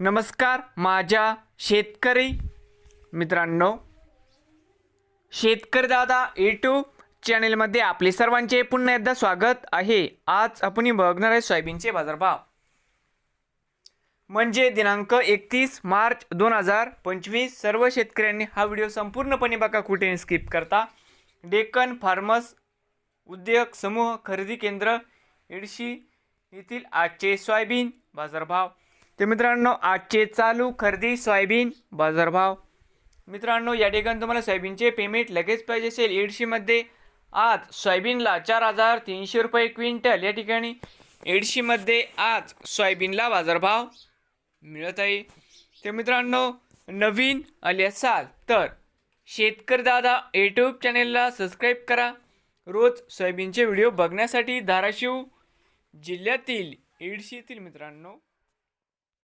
नमस्कार माझ्या शेतकरी मित्रांनो. शेतकरी दादा यूट्यूब चॅनेलमध्ये आपले सर्वांचे पुन्हा एकदा स्वागत आहे. आज आपण बघणार आहे सोयाबीनचे बाजारभाव. म्हणजे दिनांक एकतीस मार्च दोन हजार पंचवीस सर्व शेतकऱ्यांनी हा व्हिडिओ संपूर्णपणे बघा कुठे स्किप करता. डेक्कन फार्मर्स उद्योग समूह खरेदी केंद्र इडशी येथील आजचे सोयाबीन बाजारभाव. ते मित्रांनो आजचे चालू खरेदी सोयाबीन बाजारभाव मित्रांनो या ठिकाणी तुम्हाला सोयाबीनचे पेमेंट लगेच पाहिजे असेल. एडशीमध्ये आज सोयाबीनला चार हजार तीनशे रुपये क्विंटल. या ठिकाणी एडशीमध्ये आज सोयाबीनला बाजारभाव मिळत आहे. ते मित्रांनो नवीन आले असाल तर शेतकरी दादा यूट्यूब चॅनेलला सबस्क्राईब करा. रोज सोयाबीनचे व्हिडिओ बघण्यासाठी धाराशिव जिल्ह्यातील एडशी येथील मित्रांनो.